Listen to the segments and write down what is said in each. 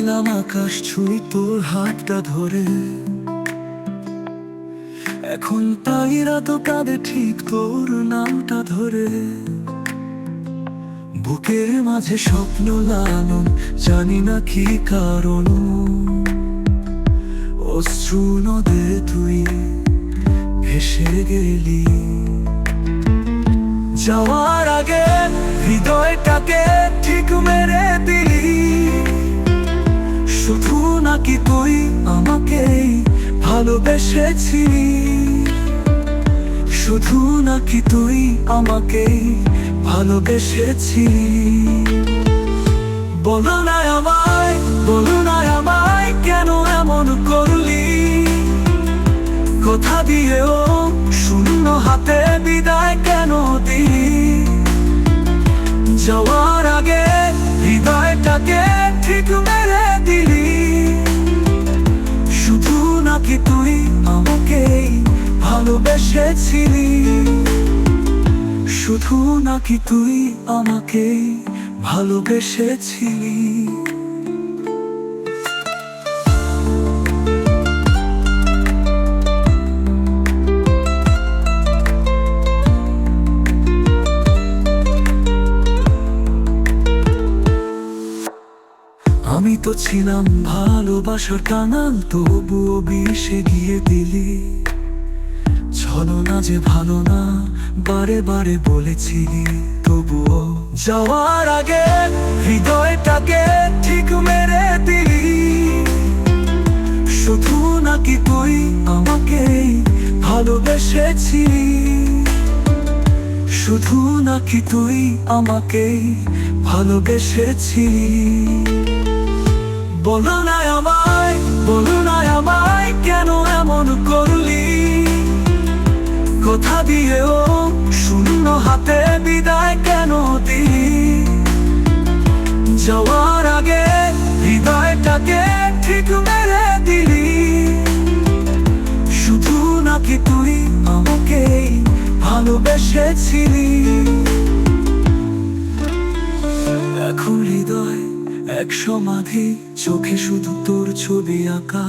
আকাশ ছুঁই তোর হাতটা ধরে। এখন তাইরা তো কাঁদে ঠিক তোর নামটা ধরে। বুকের মাঝে স্বপ্ন লালন, জানি না কি কারণ। অশ্রু নদে তুই ভেসে গেলি। যাওয়ার আগে হৃদয়টাকে শুধু নাকি তুই আমাকে ভালোবেসেছি শুধু নাকি তুই আমাকে ভালোবেসেছি বলো না আমায়। শুধু নাকি তুই আমাকে ভালোবেসেছিলি? আমি তো ছিলাম ভালোবাসার কানাল তবুও বিষে গিয়ে দিলি। চলো না যে ভালো না, বারে বারে বলেছিলি তবুও যাওয়ার আগে হৃদয়টাকে ঠিক মেরে দিলি শুধু নাকি তুই আমাকে ভালোবেসেছিলি শুধু নাকি তুই আমাকে ভালোবেসেছিলি বলো না আমায় কথা দিয়েও শূন্য হাতে বিদায় কেন দিলি? যাওয়ার আগে হৃদয়টাকে ঠিক মেরে দিলি। শুধু নাকি তুই আমাকে ভালোবেসেছিলি? এখন হৃদয় এক সমাধি, চোখে শুধু তোর ছবি আঁকা।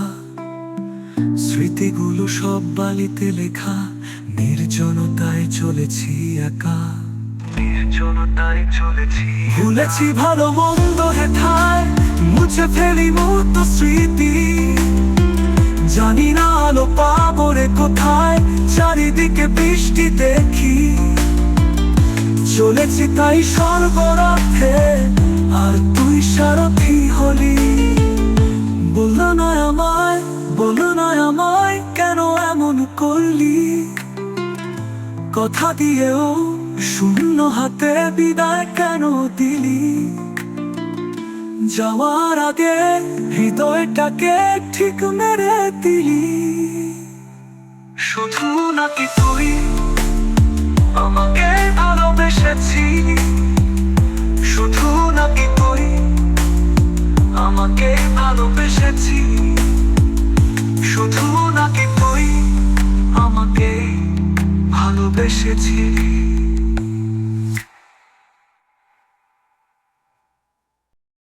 স্মৃতিগুলো সব বালিতে লেখা। নির্জনতায় চলেছি একা। নির্জনতায় চলেছি ভুলেছি ভালো মন্দ হেথায় মুছে ফেলি মুহূর্ত স্মৃতি। জানি না আলো পাবো রে কোথায় চারিদিকে বৃষ্টি দেখি। চলেছি তাই সর্বরথে আর তুই সারথি হলি। কথা দিয়েও শূন্য হাতে বিদায় কেন দিলি? যাওয়ার আগে হৃদয়টাকে ঠিক মেরে দিলি। শুধু নাকি তুই আমাকে ভালোবেসেছি। শুধু নাকি তুই আমাকে ভালোবেসেছি। শুধু নাকি ভালোবেসেছিলি